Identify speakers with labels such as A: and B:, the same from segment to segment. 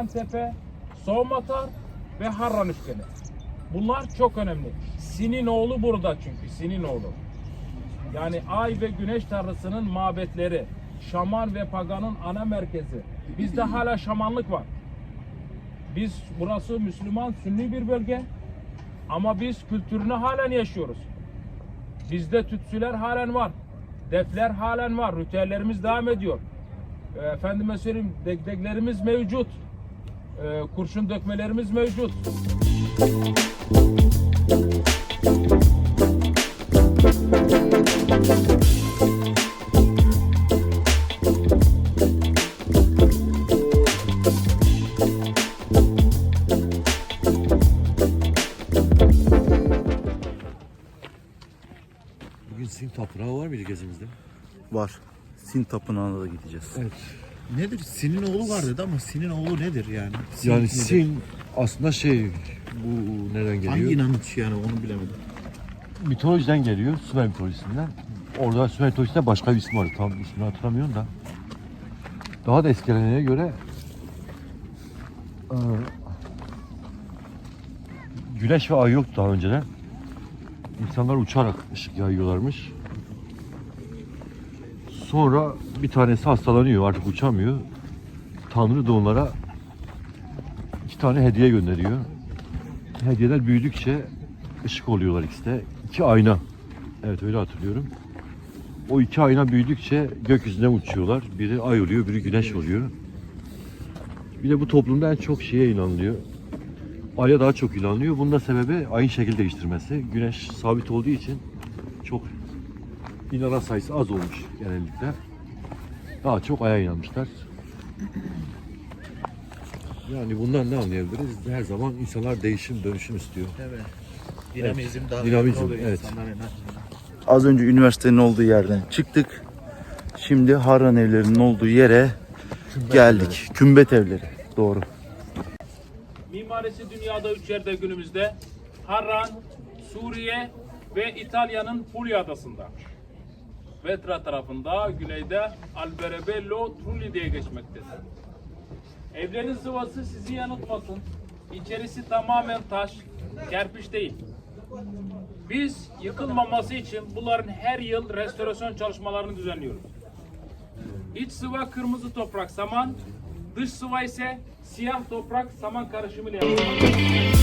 A: Ayhantepe, Soğumatar ve Harran Üçgeni. Bunlar çok önemli. Sininoğlu burada çünkü Sininoğlu. Yani ay ve güneş tanrısının mabetleri, şaman ve paganın ana merkezi. Bizde hala şamanlık var. Biz burası Müslüman, Sünni bir bölge. Ama biz kültürünü halen yaşıyoruz. Bizde tütsüler halen var. Defler halen var. Ritüellerimiz devam ediyor. Efendime söyleyeyim dekdeklerimiz mevcut. E, kurşun dökmelerimiz mevcut.
B: Bugün Sin toprağı var mıydı gezimizde?
C: Var. Sin Tapınağı'na da gideceğiz.
B: Evet.
D: Nedir? Sin'in oğlu var dedi ama Sin'in oğlu nedir yani? Sin
B: Yani
D: nedir?
B: Sin aslında şey bu nereden geliyor?
D: Hangi inanış yani onu bilemedim.
B: Mitolojiden geliyor. Sümer mitolojisinden. Orada Sümer mitolojisinde başka bir isim var. Tam ismini hatırlamıyorum da. Daha da eskilenene göre eee, Güneş ve ay yoktu daha önceden. İnsanlar uçarak ışık yayıyorlarmış. Sonra bir tanesi hastalanıyor artık uçamıyor. Tanrı da onlara iki tane hediye gönderiyor. Hediyeler büyüdükçe ışık oluyorlar ikisi de. İki ayna. Evet öyle hatırlıyorum. O iki ayna büyüdükçe gökyüzüne uçuyorlar. Biri ay oluyor, biri güneş oluyor. Bir de bu toplumda en çok şeye inanılıyor. Ay'a daha çok inanılıyor. Bunun da sebebi ayın şekil değiştirmesi. Güneş sabit olduğu için çok inanan sayısı az olmuş genellikle. Daha çok aya inanmışlar. Yani bundan ne anlayabiliriz? Her zaman insanlar değişim, dönüşüm istiyor.
D: Evet. Dinamizm daha
B: Dinamizm,
D: oluyor
B: evet.
C: Az önce üniversitenin olduğu yerden çıktık. Şimdi Harran evlerinin olduğu yere geldik. Kümbet evleri. Doğru.
A: Mimarisi dünyada üç yerde günümüzde. Harran, Suriye ve İtalya'nın Puglia adasında. Vetra tarafında güneyde Alberobello Trulli diye geçmektedir. Evlerin sıvası sizi yanıltmasın. İçerisi tamamen taş, kerpiç değil. Biz yıkılmaması için bunların her yıl restorasyon çalışmalarını düzenliyoruz. İç sıva kırmızı toprak saman, dış sıva ise siyah toprak saman karışımı ile yapılmaktadır.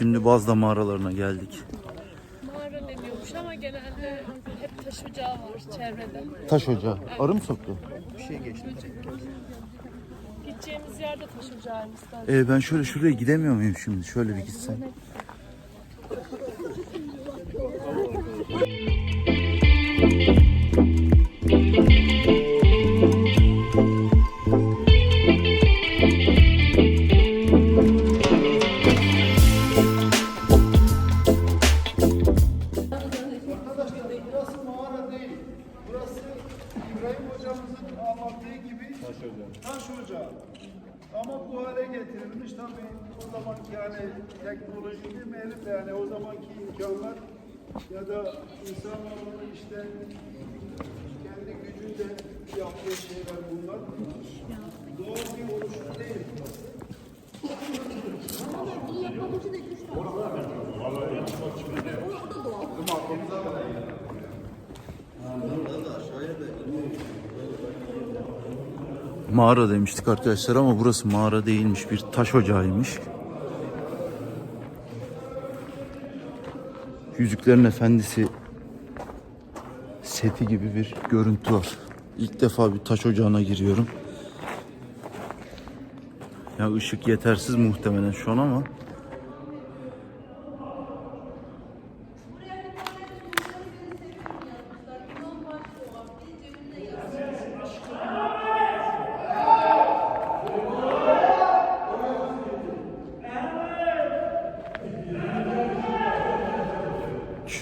C: Şimdi Bazda mağaralarına geldik.
E: Mağara deniyormuş ama genelde hep taş ocağı var çevrede.
C: Taş ocağı. Arı mı soktu?
E: Gideceğimiz yerde taş ocağıymış zaten.
C: Ee, ben şöyle şuraya gidemiyor muyum şimdi? Şöyle bir gitsem.
F: Burası o zamanki yani teknoloji demeyelim de yani o zamanki imkanlar ya da insanoğlunun işte kendi gücünde yaptığı şeyler bunlar. Doğal bir oluşum değil.
C: Mağara demiştik arkadaşlar ama burası mağara değilmiş. Bir taş ocağıymış. Yüzüklerin Efendisi seti gibi bir görüntü var. İlk defa bir taş ocağına giriyorum. Ya ışık yetersiz muhtemelen şu an ama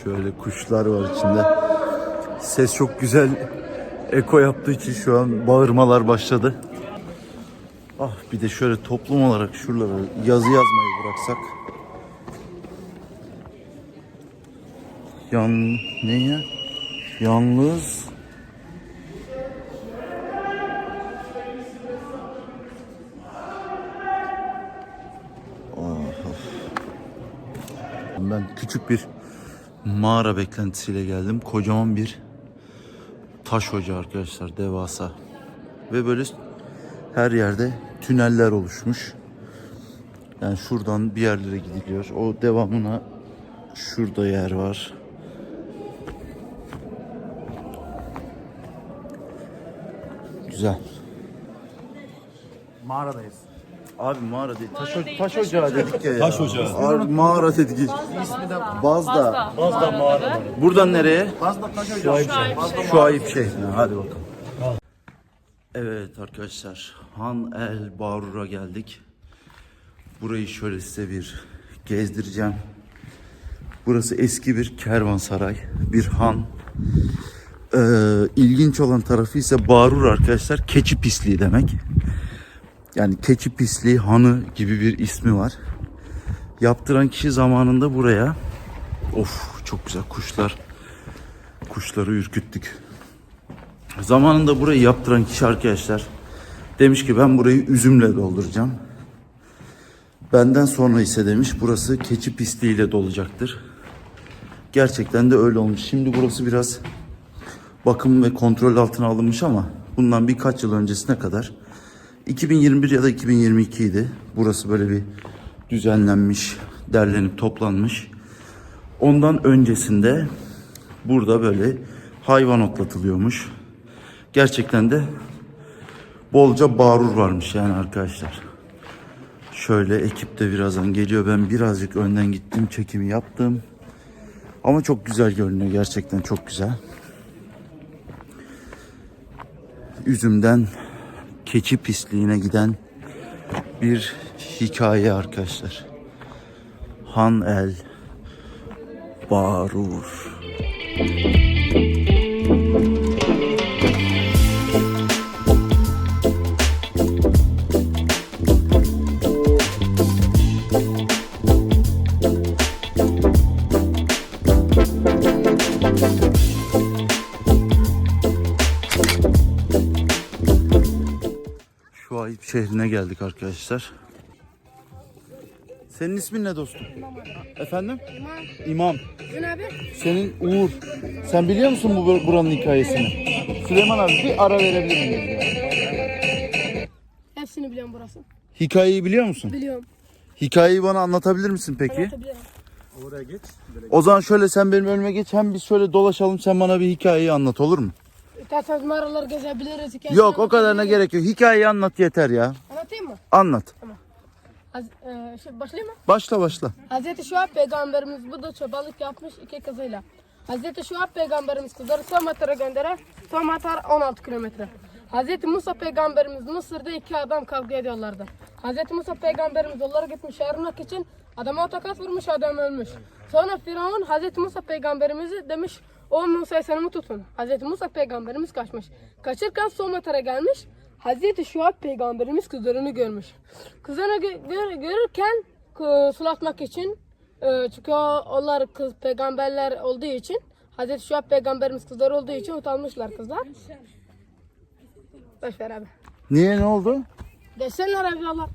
C: Şöyle kuşlar var içinde. Ses çok güzel eko yaptığı için şu an bağırmalar başladı. Ah bir de şöyle toplum olarak şuralara yazı yazmayı bıraksak. Yan ne ya? Yalnız Ben küçük bir mağara beklentisiyle geldim. Kocaman bir taş ocağı arkadaşlar devasa. Ve böyle her yerde tüneller oluşmuş. Yani şuradan bir yerlere gidiliyor. O devamına şurada yer var. Güzel.
D: Mağaradayız.
C: Abi mağara değil. Taş,
E: Mağara değil,
C: taş
E: taş
C: ocağı dedik ya.
D: Taş ocağı.
C: Abi mağara dedik. Bazda.
E: Bazda mağaraları.
C: Buradan nereye?
D: Fazla taş ocağı.
C: Şu ayıp şehrine. Hadi bakalım. Evet arkadaşlar. Han El Barur'a geldik. Burayı şöyle size bir gezdireceğim. Burası eski bir kervansaray. Bir han. Ee, ilginç olan tarafı ise Barur arkadaşlar keçi pisliği demek. Yani keçi pisliği hanı gibi bir ismi var. Yaptıran kişi zamanında buraya of çok güzel kuşlar kuşları ürküttük. Zamanında burayı yaptıran kişi arkadaşlar demiş ki ben burayı üzümle dolduracağım. Benden sonra ise demiş burası keçi pisliğiyle dolacaktır. Gerçekten de öyle olmuş. Şimdi burası biraz bakım ve kontrol altına alınmış ama bundan birkaç yıl öncesine kadar 2021 ya da 2022 idi. Burası böyle bir düzenlenmiş, derlenip toplanmış. Ondan öncesinde burada böyle hayvan otlatılıyormuş. Gerçekten de bolca barur varmış yani arkadaşlar. Şöyle ekip de birazdan geliyor. Ben birazcık önden gittim, çekimi yaptım. Ama çok güzel görünüyor gerçekten çok güzel. Üzümden keçi pisliğine giden bir hikaye arkadaşlar. Han el Barur. Şehrine geldik arkadaşlar. Senin ismin ne dostum? Efendim? İmam.
G: abi?
C: Senin Uğur. Sen biliyor musun bu buranın hikayesini? Süleyman abi bir ara verebilir miyim?
G: Hepsini biliyorum burası.
C: Hikayeyi biliyor musun?
G: Biliyorum.
C: Hikayeyi bana anlatabilir misin peki?
E: Anlatabilirim.
C: O zaman şöyle sen benim önüme geç hem biz şöyle dolaşalım sen bana bir hikayeyi anlat olur mu?
E: İsterseniz mağaraları gezebiliriz. hikaye
C: Yok o kadarına gerek yok. Hikayeyi anlat yeter ya.
E: Anlatayım mı?
C: Anlat.
E: Az, e, şey, başlayayım mı?
C: Başla başla.
E: Hazreti Şuayb peygamberimiz burada çobanlık yapmış iki kızıyla. Hazreti Şuayb peygamberimiz kızları Somatar'a gönderer. Somatar 16 kilometre. Hazreti Musa peygamberimiz Mısır'da iki adam kavga ediyorlardı. Hazreti Musa peygamberimiz onlara gitmiş ayırmak için adama takas vurmuş adam ölmüş. Sonra Firavun Hazreti Musa peygamberimizi demiş o Musa'yı senimi tutun. Hazreti Musa peygamberimiz kaçmış. Kaçırken Somatar'a gelmiş. Hazreti Şuayb peygamberimiz kızlarını görmüş. Kızlarını gö- gör- görürken k- sulatmak için e, çünkü onlar kız peygamberler olduğu için Hazreti Şuayb peygamberimiz kızlar olduğu için utanmışlar kızlar. Boş ver abi.
C: Niye ne oldu?
E: Geçsenler abi Allah.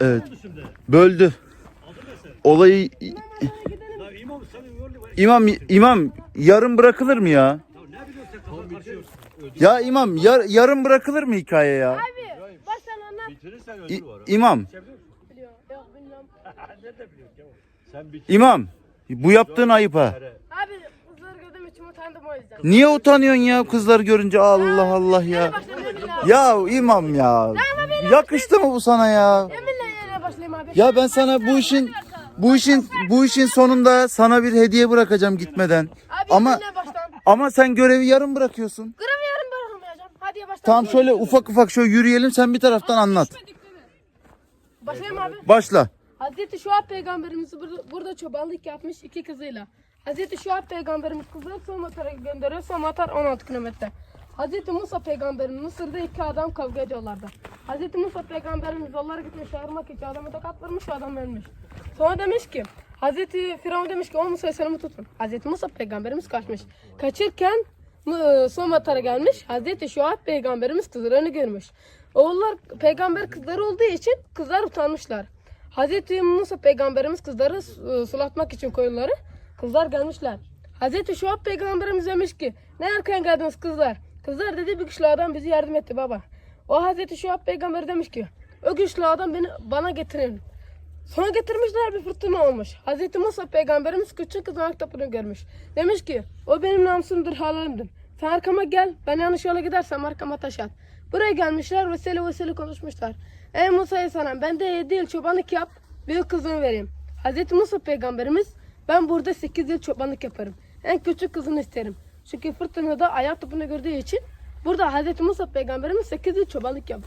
C: Evet. Böldü. Olayı İmam imam yarım bırakılır mı ya? Ya imam yar, yarım bırakılır mı hikaye ya?
E: Abi
C: imam imam bu yaptığın ayıp ha.
E: Abi kızları gördüğüm için utandım o yüzden.
C: Niye utanıyorsun ya kızlar görünce Allah Allah ya. Ya imam ya. Yakıştı mı bu sana ya?
E: Eminle yere başlayayım abi.
C: Ya ben sana bu işin bu işin bu işin sonunda sana bir hediye bırakacağım gitmeden.
E: Abi
C: Ama
E: baştan.
C: ama sen görevi yarım bırakıyorsun.
E: Görevi yarın bırakamayacağım. Hadi baştan.
C: Tamam şöyle ufak ufak şöyle yürüyelim sen bir taraftan anlat.
E: Başlayayım abi.
C: Başla.
E: Hazreti Şuayb peygamberimiz burada, burada çobanlık yapmış iki kızıyla. Hazreti Şuayb peygamberimiz kızları Somatar'a gönderiyor. Somatar 16 kilometre. Hazreti Musa peygamberimiz Mısır'da iki adam kavga ediyorlardı. Hazreti Musa peygamberimiz onlara gitmiş ayırmak için adamı tokat vurmuş adam ölmüş. Sonra demiş ki Hazreti Firavun demiş ki o Musa'yı senimi tutun. Hazreti Musa peygamberimiz kaçmış. Kaçırken e, Somatar'a gelmiş. Hazreti Şuayb peygamberimiz kızlarını görmüş. Oğullar peygamber kızları olduğu için kızlar utanmışlar. Hazreti Musa peygamberimiz kızları e, sulatmak için koyunları. Kızlar gelmişler. Hazreti Şuayb peygamberimiz demiş ki ne erken geldiniz kızlar. Kızlar dedi bir güçlü adam bizi yardım etti baba. O Hazreti Şuayb peygamber demiş ki o güçlü adam beni bana getirin. Sonra getirmişler bir fırtına olmuş. Hazreti Musa peygamberimiz küçük kızın ayakkabını görmüş. Demiş ki o benim namusumdur halalımdır. Sen arkama gel ben yanlış yola gidersem arkama taş at. Buraya gelmişler vesile vesile konuşmuşlar. Ey Musa Aleyhisselam ben de değil çobanlık yap büyük kızını vereyim. Hazreti Musa peygamberimiz ben burada 8 yıl çobanlık yaparım. En küçük kızını isterim. Çünkü fırtınada ayak topunu gördüğü için burada Hazreti Musa peygamberimiz 8 yıl çobanlık yap,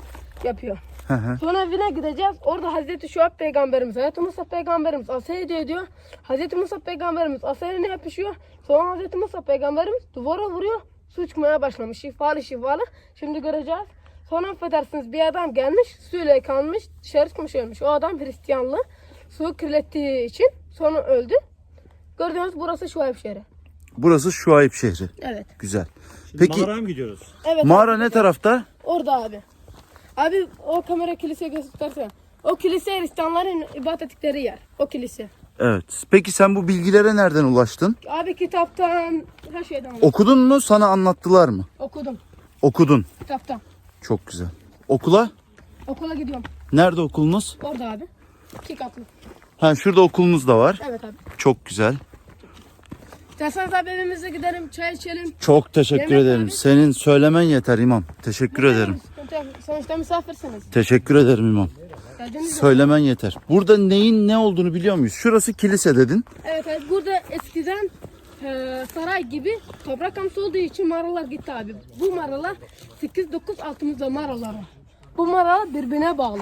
E: yapıyor.
C: Hı hı.
E: Sonra evine gideceğiz. Orada Hazreti Şuayb peygamberimiz, Hazreti Musa peygamberimiz asayı ediyor diyor. Hazreti Musa peygamberimiz asayla ne yapışıyor? Sonra Hazreti Musa peygamberimiz duvara vuruyor. Su çıkmaya başlamış. Şifalı şifalı. Şimdi göreceğiz. Sonra affedersiniz bir adam gelmiş. Suyla yıkanmış. Dışarı çıkmış ölmüş. O adam Hristiyanlı. Suyu kirlettiği için sonra öldü. Gördüğünüz burası Şuayb şehri.
C: Burası Şuayb şehri.
E: Evet.
C: Güzel. Peki
D: Mağaraya mı gidiyoruz?
E: Evet.
C: mağara ne tarafta?
E: Orada abi. Abi o kamera kilise göstersene. O kilise Hristiyanların ibadet ettikleri yer. O kilise.
C: Evet. Peki sen bu bilgilere nereden ulaştın?
E: Abi kitaptan her şeyden
C: Okudun mu? Sana anlattılar mı?
E: okudum.
C: Okudun.
E: Kitaptan.
C: Çok güzel. Okula?
E: Okula gidiyorum.
C: Nerede okulunuz?
E: Orada abi. İki katlı.
C: Ha şurada okulunuz da var.
E: Evet abi.
C: Çok güzel.
E: İsterseniz abi evimize gidelim, çay içelim.
C: Çok teşekkür
E: Yemek
C: ederim.
E: abi.
C: Senin söylemen yeter imam. Teşekkür ederim.
E: Sıkıntı yok. Sonuçta misafirsiniz.
C: Teşekkür ederim imam.
E: Geldiniz mi?
C: Söylemen yeter. Burada neyin ne olduğunu biliyor muyuz? Şurası kilise dedin.
E: Evet abi burada eskiden e, saray gibi toprak hamsi olduğu için mağaralar gitti abi. Bu mağaralar 8-9 altımızda mağaralar var. Bu mağaralar birbirine bağlı.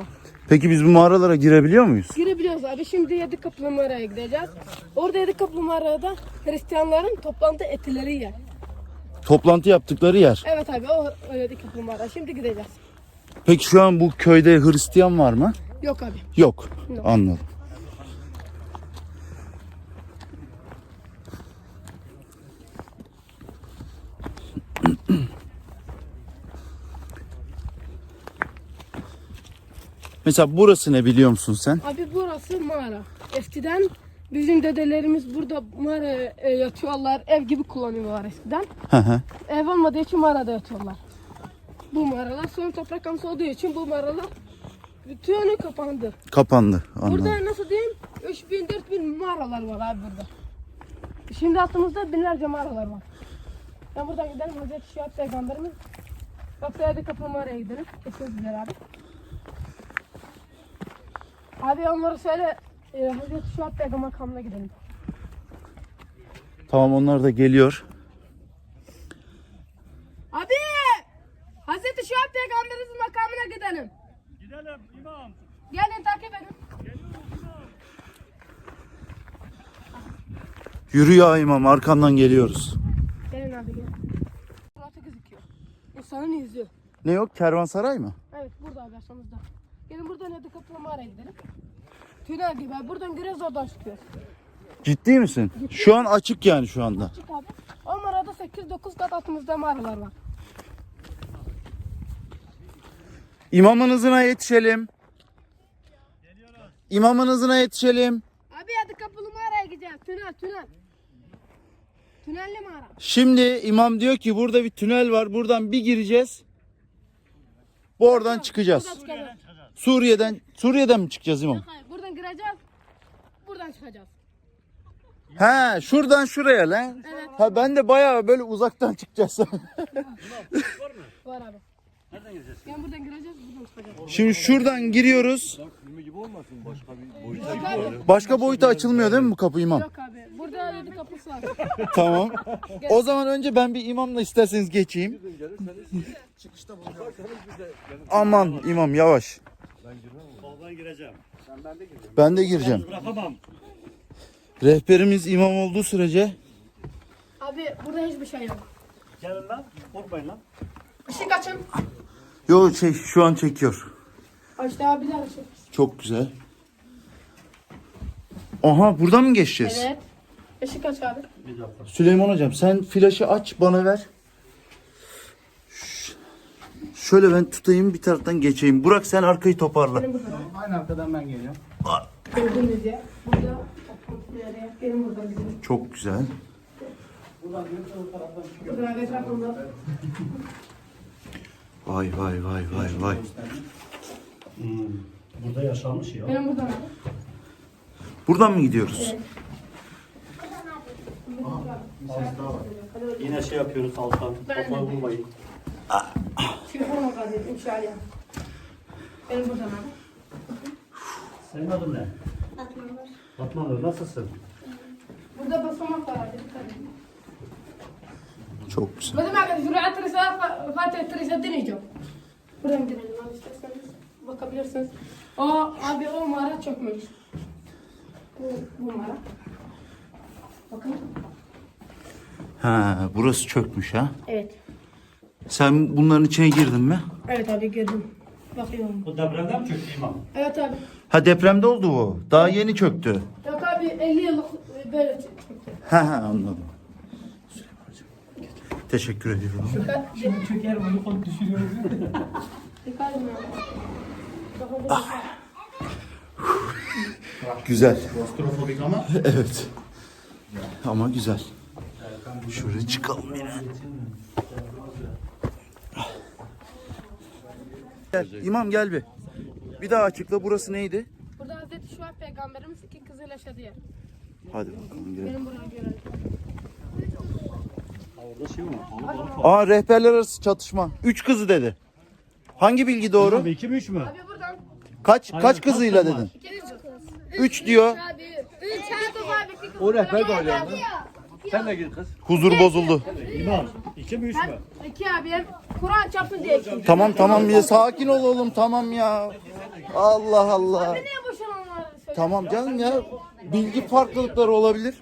C: Peki biz bu mağaralara girebiliyor muyuz?
E: Girebiliyoruz abi. Şimdi yedi kaplı mağaraya gideceğiz. Orada yedi kaplı mağarada Hristiyanların toplantı etileri yer.
C: Toplantı yaptıkları yer.
E: Evet abi o, yedi kaplı mağara. Şimdi gideceğiz.
C: Peki şu an bu köyde Hristiyan var mı?
E: Yok abi.
C: Yok.
E: Yok.
C: Anladım. Mesela burası ne biliyor musun sen?
E: Abi burası mağara. Eskiden bizim dedelerimiz burada mağara e, yatıyorlar. Ev gibi kullanıyorlar eskiden.
C: Hı hı.
E: Ev olmadığı için mağarada yatıyorlar. Bu mağaralar sonra toprak hamsi olduğu için bu mağaralar Bütünü kapandı.
C: Kapandı. Anladım.
E: Burada nasıl diyeyim? 3000 4000 mağaralar var abi burada. Şimdi altımızda binlerce mağaralar var. Ben buradan gidelim Hazreti Şuhab peygamberimiz. Bak hadi kapı mağaraya gidelim. Geçiyoruz bizler abi. Onları söyle. E, Hazreti peygamber makamına gidelim.
C: Tamam onlar da geliyor.
E: Abi! Hazreti Şuhab peygamberimizin makamına gidelim.
A: Gidelim imam.
E: Gelin takip edin.
C: Yürü ya imam arkandan geliyoruz.
E: Gelin abi gelin. Suratı gözüküyor. İnsanın yüzü.
C: Ne yok kervansaray mı?
E: Evet burada abi aşağımızda. Gelin buradan hadi kapı mağaraya gidelim. Tünel gibi. Buradan görüyoruz oradan çıkıyoruz.
C: Ciddi misin? Şu an açık yani şu anda.
E: Çık abi. O mağarada 8-9 kat altımızda mağaralar var.
C: İmamın hızına yetişelim. İmamın hızına yetişelim.
E: Abi hadi kapılı mağaraya gideceğiz. Tünel tünel. Tünelli mağara.
C: Şimdi imam diyor ki burada bir tünel var. Buradan bir gireceğiz. Bu oradan çıkacağız.
E: Buradan çıkacağız.
C: Suriye'den Suriye'den mi çıkacağız imam?
E: Hayır, buradan gireceğiz. Buradan çıkacağız.
C: He, şuradan şuraya lan.
E: Evet.
C: Ha ben de bayağı böyle uzaktan çıkacağız.
E: Var abi. Nereden gireceğiz? Yani buradan gireceğiz, buradan çıkacağız.
C: Şimdi şuradan giriyoruz.
E: Yok abi.
C: Başka boyuta açılmıyor değil mi bu kapı imam?
E: Yok abi. Burada yedi kapısı var.
C: Tamam. O zaman önce ben bir imamla isterseniz geçeyim. Aman imam yavaş.
D: Soldan gireceğim.
C: Ben de gireceğim.
D: Bırakamam.
C: Rehberimiz imam olduğu sürece
E: Abi burada hiçbir şey yok.
D: Gelin lan. Korkmayın lan.
E: Işık açın.
C: Yo şey şu an çekiyor.
E: İşte abi bir ışık.
C: Çok güzel. Aha buradan mı geçeceğiz?
E: Evet. Işık aç abi.
C: Süleyman hocam sen flaşı aç bana ver. Şöyle ben tutayım bir taraftan geçeyim. Burak sen arkayı toparla.
F: Aynı arkadan ben geliyorum.
E: Gördüğünüz yer. Burada. Nereye? Benim burada bizim.
C: Çok güzel.
E: Burada etrafında.
C: Vay vay vay vay vay.
D: Burada yaşanmış ya.
E: Benim burada.
C: Buradan mı gidiyoruz?
D: Yine şey yapıyoruz alttan. Kafanı vurmayın.
E: Telefonu kazıyordum inşallah. Benim buradan abi.
D: Senin adın ne? Fatma Nur. Fatma Nur nasılsın?
E: Burada basamak var abi.
C: Çok güzel.
E: Benim abi zürüya tırsa Fatih tırsa deneyeceğim. Buradan deneyelim abi isterseniz. Bakabilirsiniz. O abi o mağara çökmüş. Bu, bu mağara. Bakın.
C: Ha, burası çökmüş ha?
E: Evet.
C: Sen bunların içine girdin mi?
E: Evet abi girdim. Bakıyorum.
D: Bu depremden mi çöktü imam?
E: Evet abi.
C: Ha depremde oldu o. Daha yeni çöktü.
E: Yok abi 50 yıllık böyle çöktü.
C: Ha ha anladım. Süleyman hocam. Teşekkür ediyorum.
E: Dikkat.
A: Çöker bunu konu düşürüyoruz.
E: Dikkat edin abi. Bakın
C: Güzel.
D: Astrofobik ama.
C: Evet. Ama güzel. Şöyle çıkalım yine. Gel, İmam gel bir. Bir daha açıkla burası neydi?
E: Burada Hazreti Şuhab peygamberimiz iki kızıyla yaşadı yer.
C: Hadi bakalım gidelim.
E: Benim buraya göre.
D: Orada şey mi?
C: Aa rehberler arası çatışma. Üç kızı dedi. Hangi bilgi doğru?
D: Abi iki mi üç mü?
E: Abi buradan.
C: Kaç kaç kızıyla dedin?
E: İki kız.
C: Üç diyor.
E: Abi. Üç abi.
A: O rehber de oynuyor. Sen de gir kız.
C: Huzur bozuldu.
D: İmam. iki mi üç mü?
E: Ben iki abi hem Kur'an çarpsın diye.
C: Tamam tamam ya sakin ol oğlum tamam ya. Allah Allah.
E: Niye boşananlar söylüyor?
C: Tamam canım ya. Bilgi farklılıkları olabilir.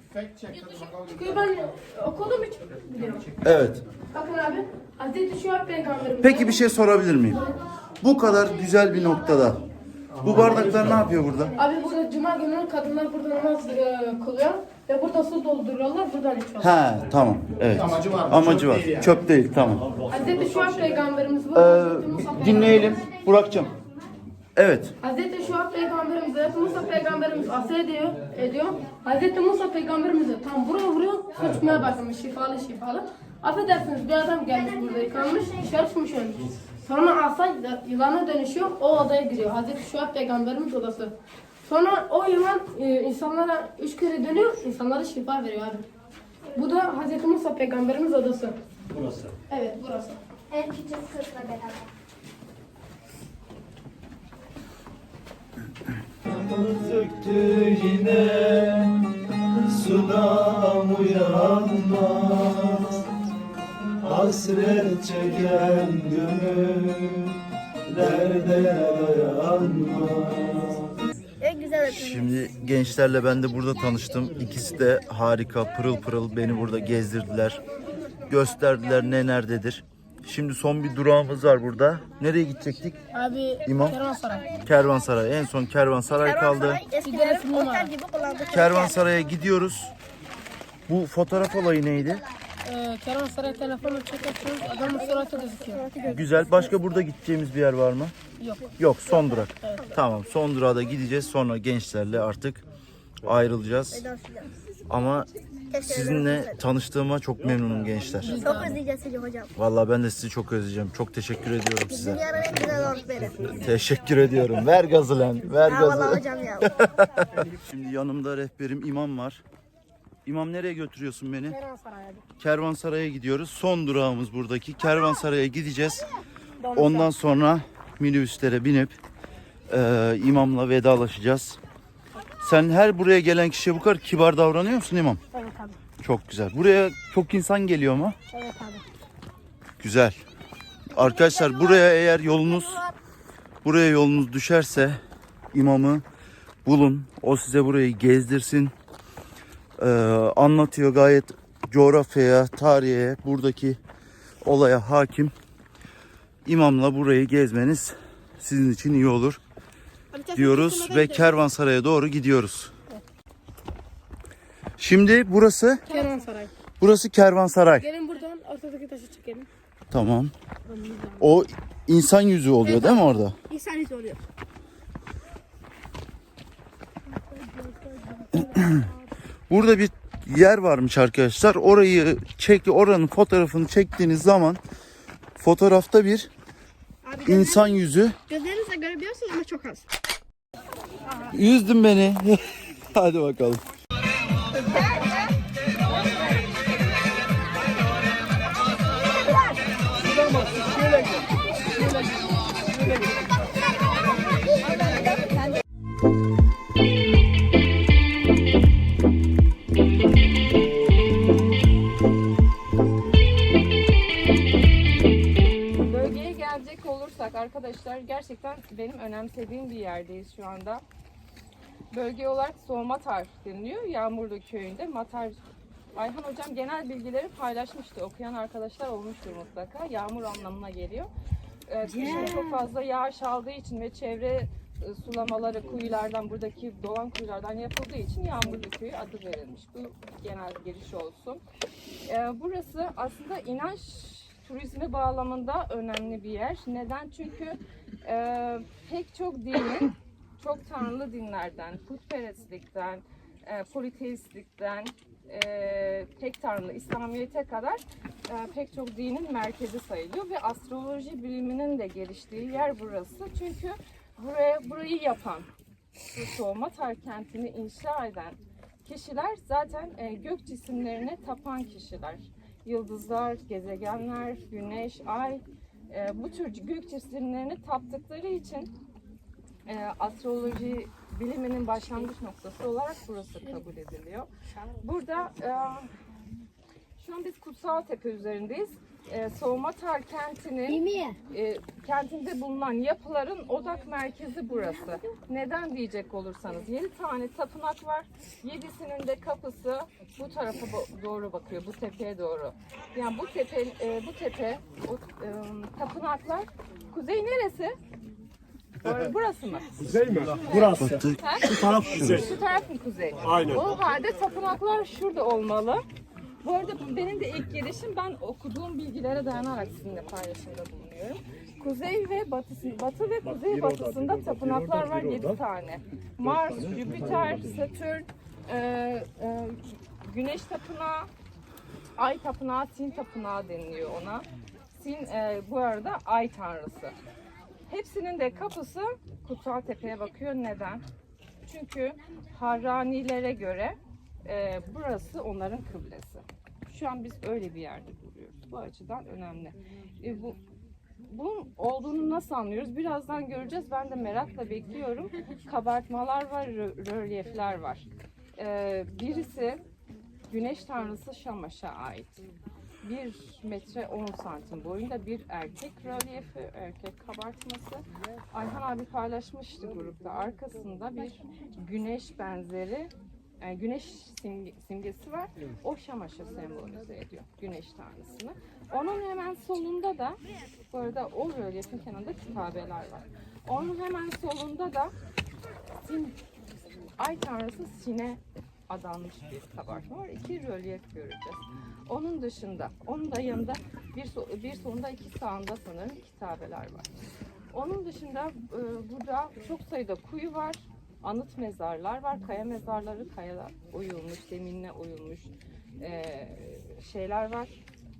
E: Çünkü ben okudum hiç biliyorum.
C: Evet.
E: Bakın abi. Hazreti Şuhab peygamberimiz.
C: Peki bir şey sorabilir miyim? Bu kadar güzel bir noktada. Bu bardaklar ne yapıyor burada?
E: Abi burada cuma günü kadınlar burada namaz e, kılıyor. Ve burada su dolduruyorlar buradan içiyorlar.
C: Ha tamam. Evet. Amacı var. Amacı var. Çöp değil tamam.
E: Hazreti Şuhab peygamberimiz bu.
C: Ee,
E: Hazreti Musa
C: bir dinleyelim. Burak'cığım. Evet.
E: Hazreti Şuhab peygamberimiz, Hazreti Musa peygamberimiz asıl ediyor, ediyor. Hazreti Musa peygamberimiz de tam buraya vuruyor, su çıkmaya başlamış şifalı şifalı. Affedersiniz bir adam gelmiş burada yıkanmış, dışarı çıkmış ölmüş. Sonra asa yılana dönüşüyor. O odaya giriyor. Hazreti Şuayb peygamberimiz odası. Sonra o yılan e, insanlara üç kere dönüyor. insanlara şifa veriyor abi. Bu da Hazreti Musa peygamberimiz odası.
D: Burası.
E: Evet burası.
G: En küçük kızla beraber.
F: Söktü yine sudan uyanmaz Hasret çeken gönüllerde dayanmaz.
C: Şimdi gençlerle ben de burada tanıştım. İkisi de harika, pırıl pırıl beni burada gezdirdiler. Gösterdiler ne nerededir. Şimdi son bir durağımız var burada. Nereye gidecektik?
E: Abi
C: İmam?
E: Kervansaray.
C: Kervansaray. En son Kervansaray kaldı. Kervansaray'a gidiyoruz. Bu fotoğraf olayı neydi?
E: Ee, Kervansaray telefonu çekiyorsunuz. Adamın suratı gözüküyor.
C: Güzel. Başka burada gideceğimiz bir yer var mı?
E: Yok.
C: Yok son durak. Tamam son durağa da gideceğiz. Sonra gençlerle artık ayrılacağız. Ama sizinle tanıştığıma çok memnunum gençler.
G: Çok özleyeceğiz sizi hocam.
C: Vallahi ben de sizi çok özleyeceğim. Çok teşekkür ediyorum size.
G: Dünyanın en güzel öğretmeni.
C: Teşekkür ediyorum. Ver gazı lan. Ver
G: valla
C: gazı.
G: hocam ya.
C: Şimdi yanımda rehberim imam var. İmam nereye götürüyorsun beni?
E: Kervansaray abi.
C: Kervansaray'a gidiyoruz. Son durağımız buradaki. Kervansaray'a gideceğiz. Ondan sonra minibüslere binip e, imamla vedalaşacağız. Sen her buraya gelen kişiye bu kadar kibar davranıyor musun imam?
E: Evet abi.
C: Çok güzel. Buraya çok insan geliyor mu?
E: Evet abi.
C: Güzel. Arkadaşlar buraya eğer yolunuz buraya yolunuz düşerse imamı bulun. O size burayı gezdirsin. Ee, anlatıyor gayet coğrafyaya, tarihe, buradaki olaya hakim. İmamla burayı gezmeniz sizin için iyi olur diyoruz ve Kervansaray'a doğru gidiyoruz. Şimdi burası
E: Kervansaray.
C: burası Kervansaray.
E: Gelin buradan ortadaki taşı çekelim.
C: Tamam. O insan yüzü oluyor değil mi orada?
G: İnsan yüzü oluyor.
C: Burada bir yer varmış arkadaşlar. Orayı çek, oranın fotoğrafını çektiğiniz zaman fotoğrafta bir
G: Abi
C: insan yüzü.
G: gözlerinizle görebiliyorsunuz ama çok az.
C: Üzdün beni. Hadi bakalım.
H: Gerçekten benim önemsediğim bir yerdeyiz şu anda. Bölge olarak Soğumatar deniliyor. Yağmurlu köyünde Matar Ayhan hocam genel bilgileri paylaşmıştı. Okuyan arkadaşlar olmuştur mutlaka. Yağmur anlamına geliyor. Ee, kışın çok fazla yağış aldığı için ve çevre e, sulamaları kuyulardan buradaki dolan kuyulardan yapıldığı için Yağmurlu Köyü adı verilmiş. Bu genel giriş olsun. Ee, burası aslında inanç turizmi bağlamında önemli bir yer. Neden? Çünkü e, pek çok dinin, çok tanrılı dinlerden, putperestlikten, e, politeistlikten, e, tek tanrılı İslamiyet'e kadar e, pek çok dinin merkezi sayılıyor ve astroloji biliminin de geliştiği yer burası. Çünkü buraya burayı yapan, bu Soğumatar kentini inşa eden kişiler zaten e, gök cisimlerine tapan kişiler. Yıldızlar, gezegenler, güneş, ay e, bu tür gök cisimlerine taptıkları için e, astroloji biliminin başlangıç noktası olarak burası kabul ediliyor. Burada e, şu an biz Kutsal Tepe üzerindeyiz. E, Soğumatar kentinin e, kentinde bulunan yapıların odak merkezi burası. Neden diyecek olursanız 7 tane tapınak var. 7'sinin de kapısı bu tarafa doğru bakıyor. Bu tepeye doğru. Yani bu tepe e, bu tepe o e, tapınaklar kuzey neresi? Burası mı?
D: Burası. Şu taraf şu.
H: Şu taraf mı kuzey?
D: Aynen.
H: O halde tapınaklar şurada olmalı. Bu arada benim de ilk gelişim ben okuduğum bilgilere dayanarak sizinle paylaşımda bulunuyorum. Kuzey ve batısı, batı ve kuzey batısında tapınaklar var 7 tane. Mars, Jüpiter, Satürn, e, e, Güneş tapınağı, Ay tapınağı, Sin tapınağı deniliyor ona. Sin e, bu arada ay tanrısı. Hepsinin de kapısı Kutsal Tepe'ye bakıyor. Neden? Çünkü Harranilere göre e, burası onların kıblesi. Şu an biz öyle bir yerde duruyoruz. Bu açıdan önemli. E, bu bunun olduğunu nasıl anlıyoruz? Birazdan göreceğiz. Ben de merakla bekliyorum. Kabartmalar var, rö- rölyefler var. Ee, birisi Güneş Tanrısı Şamaş'a ait. 1 metre 10 santim boyunda bir erkek rölyefi, erkek kabartması. Ayhan abi paylaşmıştı grupta. Arkasında bir güneş benzeri, yani güneş simge- simgesi var. O Şamaş'ı sembolize ediyor, güneş tanrısını. Onun hemen solunda da, bu arada o rölyefin kenarında kitabeler var. Onun hemen solunda da Sin, Ay tanrısı Sin'e adanmış bir kabartma var. İki rölyef göreceğiz. Onun dışında, onun da yanında bir, so- bir solunda iki sağında sanırım kitabeler var. Onun dışında e, burada çok sayıda kuyu var. Anıt mezarlar var. Kaya mezarları kayada oyulmuş, zeminle oyulmuş e, şeyler var.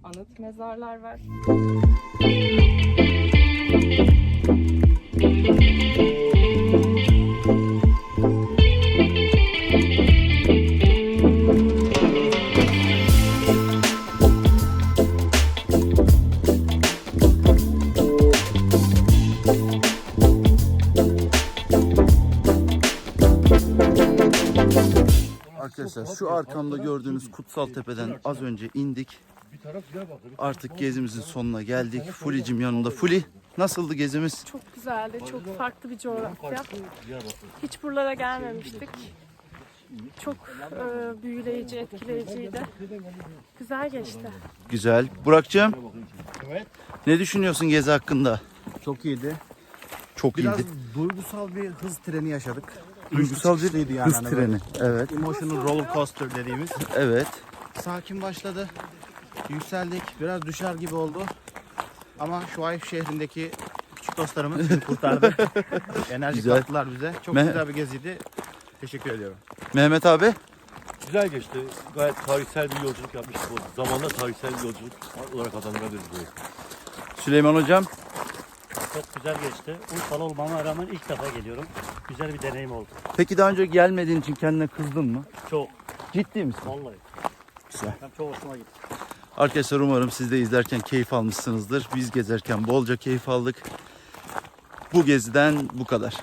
H: Anıt mezarlar var.
C: Arkamda gördüğünüz kutsal tepeden az önce indik. Artık gezimizin sonuna geldik. Fuli'cim yanımda. Fuli nasıldı gezimiz?
I: Çok güzeldi. Çok farklı bir coğrafya. Hiç buralara gelmemiştik. Çok e, büyüleyici, etkileyiciydi. Güzel geçti.
C: Güzel. Burak'cığım
J: Evet.
C: ne düşünüyorsun gezi hakkında?
J: Çok iyiydi.
C: Çok
J: Biraz
C: iyiydi.
J: duygusal bir hız treni yaşadık.
C: Duygusal bir
J: yani
C: hız
J: hani
C: treni. Evet.
J: Emotional roller coaster dediğimiz.
C: Evet.
J: Sakin başladı. Yükseldik. Biraz düşer gibi oldu. Ama Şuayb şehrindeki küçük dostlarımız kurtardı. Enerji
C: Güzel.
J: kattılar bize. Çok
C: Me-
J: güzel bir geziydi. Teşekkür ediyorum.
C: Mehmet abi
B: Güzel geçti. Gayet tarihsel bir yolculuk yapmıştık. O zamanda tarihsel bir yolculuk olarak adlandırabiliriz burayı.
C: Süleyman hocam
D: Çok güzel geçti. Urfalı olmama rağmen ilk defa geliyorum. Güzel bir deneyim oldu.
C: peki daha önce gelmediğin için kendine kızdın mı?
D: Çok.
C: Ciddi misin?
D: Vallahi.
C: Güzel.
D: Hem çok hoşuma gitti.
C: Arkadaşlar umarım siz de izlerken keyif almışsınızdır. Biz gezerken bolca keyif aldık. Bu geziden bu kadar.